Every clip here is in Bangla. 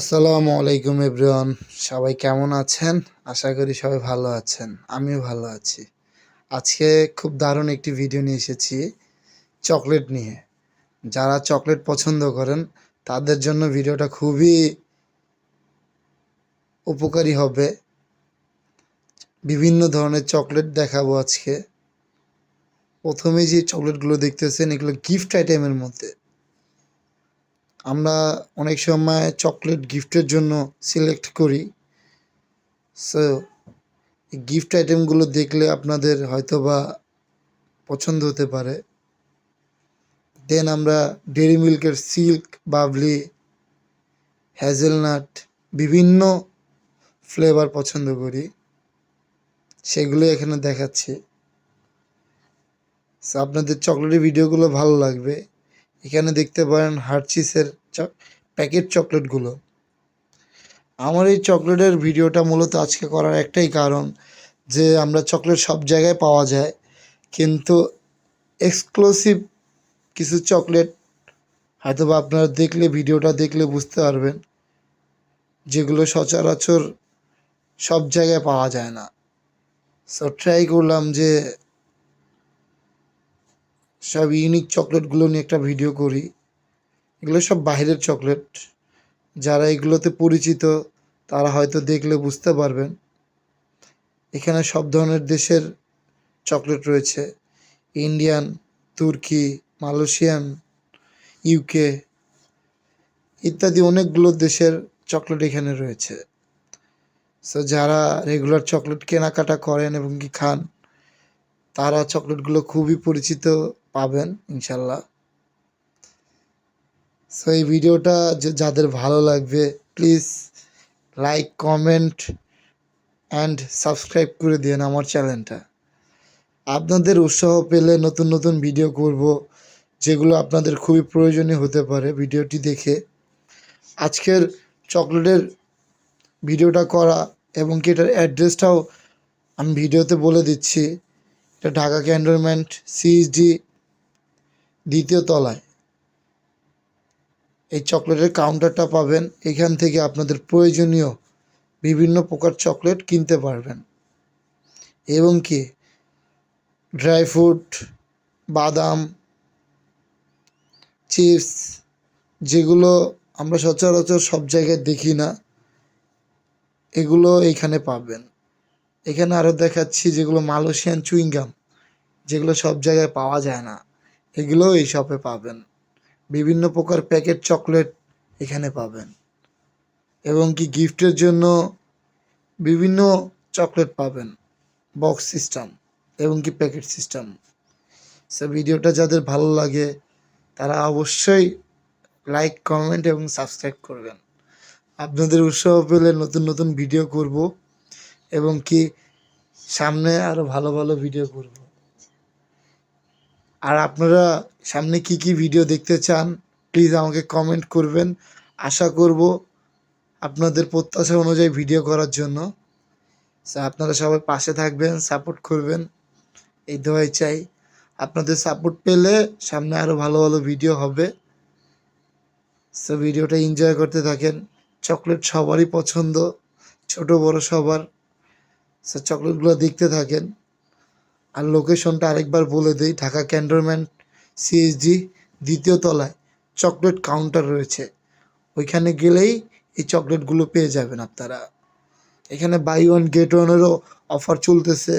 আসসালামু আলাইকুম এভরিওয়ান, সবাই কেমন আছেন? আশা করি সবাই ভালো আছেন, আমিও ভালো আছি। আজকে খুব দারুণ একটি ভিডিও নিয়ে এসেছি, চকলেট নিয়ে। যারা চকলেট পছন্দ করেন, তাদের জন্য ভিডিওটা খুবই উপকারী হবে। বিভিন্ন ধরনের চকলেট দেখাবো আজকে। প্রথমে যে চকলেটগুলো দেখতেছেন, এগুলো গিফট আইটেমের মধ্যে। আমরা অনেক সময় চকলেট গিফটের জন্য সিলেক্ট করি। সো গিফট আইটেমগুলো দেখলে আপনাদের হয়তো বা পছন্দ হতে পারে। দেন আমরা ডেরি মিল্কের সিল্ক বাবলি হ্যাজেলনাট বিভিন্ন ফ্লেভার পছন্দ করি। সেগুলো এখানে দেখাচ্ছি। আপনাদের চকলেটের ভিডিওগুলো ভালো লাগবে। এখানে দেখতে পারেন হার্চিসের প্যাকেট চকলেটগুলো। আমার এই চকলেটের ভিডিওটা মূলত আজকে করার একটাই কারণ যে আমরা চকলেট সব জায়গায় পাওয়া যায়, কিন্তু এক্সক্লুসিভ কিছু চকলেট হয়তো বা আপনারা দেখলে, ভিডিওটা দেখলে বুঝতে পারবেন যেগুলো সচরাচর সব জায়গায় পাওয়া যায় না। সো ট্রাই করলাম যে সব ইউনিক চকলেটগুলো নিয়ে একটা ভিডিও করি। এগুলো সব বাইরের চকলেট যারা এগুলোতে পরিচিত, তারা হয়তো দেখলে বুঝতে পারবেন। এখানে সব ধরনের দেশের চকলেট রয়েছে। ইন্ডিয়ান তুর্কি মালয়েশিয়ান ইউকে ইত্যাদি অনেকগুলো দেশের চকলেট এখানে রয়েছে। সো যারা রেগুলার চকলেট কেনাকাটা করেন এবং কি খান, তারা চকলেটগুলো খুবই পরিচিত। পাবেন, ইনশাল্লাহ। সো এই ভিডিওটা যাদের ভালো লাগবে please like comment and subscribe করে দিন আমার চ্যানেলটা। আপনাদের উৎসাহ পেলে নতুন নতুন ভিডিও করব, যেগুলো আপনাদের খুবই প্রয়োজনীয় হতে পারে ভিডিওটি দেখে। আজকের চকলেটের ভিডিওটা করা এবং কি এটার অ্যাড্রেসটাও আমি ভিডিওতে বলে দিচ্ছি। এটা ঢাকা ক্যান্টনমেন্ট সিএসডি দ্বিতীয় তলায়। এই চকলেটের কাউন্টারটা পাবেন। এখান থেকে আপনাদের প্রয়োজনীয় বিভিন্ন প্রকার চকলেট কিনতে পারবেন। এবং কি? ড্রাই ফ্রুট, বাদাম, চিপস, যেগুলো আমরা সচরাচর সব জায়গায় দেখি না, এগুলো এইখানে পাবেন। এখানে আরও দেখাচ্ছি যেগুলো মালয়েশিয়ান চুইংগাম, যেগুলো সব জায়গায় পাওয়া যায় না। এগুলোও এই শপে পাবেন। বিভিন্ন প্রকার প্যাকেট চকলেট এখানে পাবেন। এবং কি গিফটের জন্য বিভিন্ন চকলেট পাবেন। বক্স সিস্টেম এবং কি প্যাকেট সিস্টেম সো ভিডিওটা যাদের ভালো লাগে, তারা অবশ্যই লাইক কমেন্ট এবং সাবস্ক্রাইব করবেন। আপনাদের উৎসাহ পেলে নতুন নতুন ভিডিও করব এবং কি সামনে আরও ভালো ভালো ভিডিও করব। আর আপনারা সামনে কি কি ভিডিও দেখতে চান প্লিজ আমাকে কমেন্ট করবেন। আশা করব আপনাদের প্রত্যাশা অনুযায়ী ভিডিও করার জন্য। আপনারা সবাই পাশে থাকবেন সাপোর্ট করবেন। এই দোয়াই চাই। আপনাদের সাপোর্ট পেলে সামনে আরও ভালো ভালো ভিডিও হবে। সো ভিডিওটা এনজয় করতে থাকেন। চকলেট সবারই পছন্দ, ছোট বড় সবার। সো চকলেটগুলো দেখতে থাকেন। আর লোকেশনটা আরেকবার বলে দিই, ঢাকা ক্যান্টনমেন্ট সিএসডি দ্বিতীয় তলায় চকলেট কাউন্টার রয়েছে। ওইখানে গেলেই এই চকলেটগুলো পেয়ে যাবেন আপনারা। এখানে বাই ওয়ান গেট ওয়ানেরও অফার চলতেছে।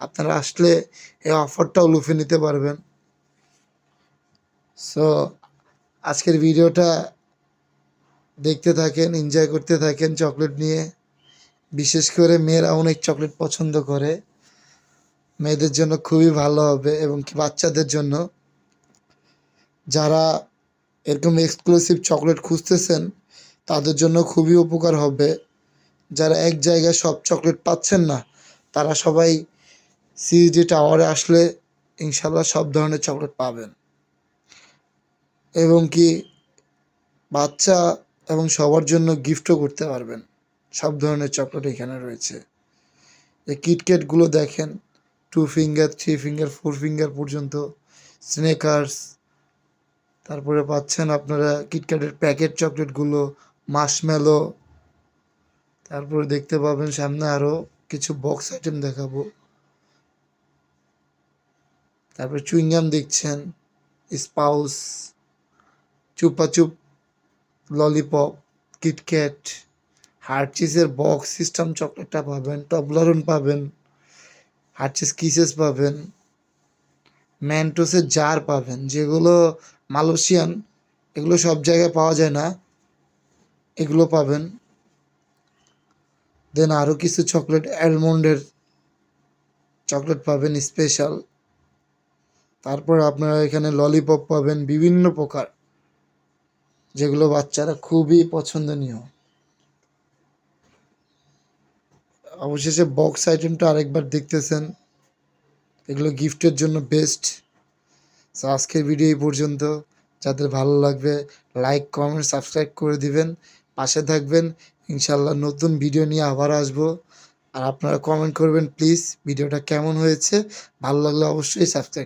আপনারা আসলে এই অফারটাও লুফে নিতে পারবেন। সো আজকের ভিডিওটা দেখতে থাকেন এনজয় করতে থাকেন চকলেট নিয়ে। বিশেষ করে মেয়েরা অনেক চকলেট পছন্দ করে। মেয়েদের জন্য খুবই ভালো হবে এবং কি বাচ্চাদের জন্য। যারা এরকম এক্সক্লুসিভ চকলেট খুঁজতেছেন, তাদের জন্য খুবই উপকার হবে। যারা এক জায়গায় সব চকলেট পাচ্ছেন না, তারা সবাই সিএসডি টাওয়ারে আসলে ইনশাল্লাহ সব ধরনের চকলেট পাবেন। এবং কি বাচ্চা এবং সবার জন্য গিফটও করতে পারবেন। সব ধরনের চকলেট এখানে রয়েছে। এই কিটক্যাটগুলো দেখেন two finger three finger four finger পর্যন্ত স্নেকার্স তারপরে পাচ্ছেন আপনারা কিটক্যাটের প্যাকেট চকলেটগুলো মাশমেলো তারপরে দেখতে পাবেন সামনে আরও কিছু বক্স আইটেম দেখাবো। তারপরে চুইংগাম দেখছেন স্পাউস চুপাচুপ ললিপপ কিটক্যাট হার্চিসের বক্স সিস্টেম চকলেটটা পাবেন টবলারন পাবেন। হার্চিস কিসেস পাবেন, ম্যান্টোসের জার পাবেন, যেগুলো মালয়েশিয়ান, এগুলো সব জায়গায় পাওয়া যায় না, এগুলো পাবেন। দেন আরও কিছু চকলেট, অ্যালমন্ডের চকলেট পাবেন, স্পেশাল। তারপর আপনারা এখানে ললিপপ পাবেন, বিভিন্ন প্রকার, যেগুলো বাচ্চারা খুবই পছন্দনীয়। অবশেষে বক্স আইটেমটা আরেকবার দেখতেছেন। এগুলো গিফটের জন্য বেস্ট সো আজকের ভিডিও এই পর্যন্ত। যাদের ভালো লাগবে লাইক কমেন্ট সাবস্ক্রাইব করে দিবেন। পাশে থাকবেন। ইনশাল্লাহ নতুন ভিডিও নিয়ে আবার আসব। আর আপনারা কমেন্ট করবেন প্লিজ ভিডিওটা কেমন হয়েছে? ভালো লাগলে অবশ্যই সাবস্ক্রাইব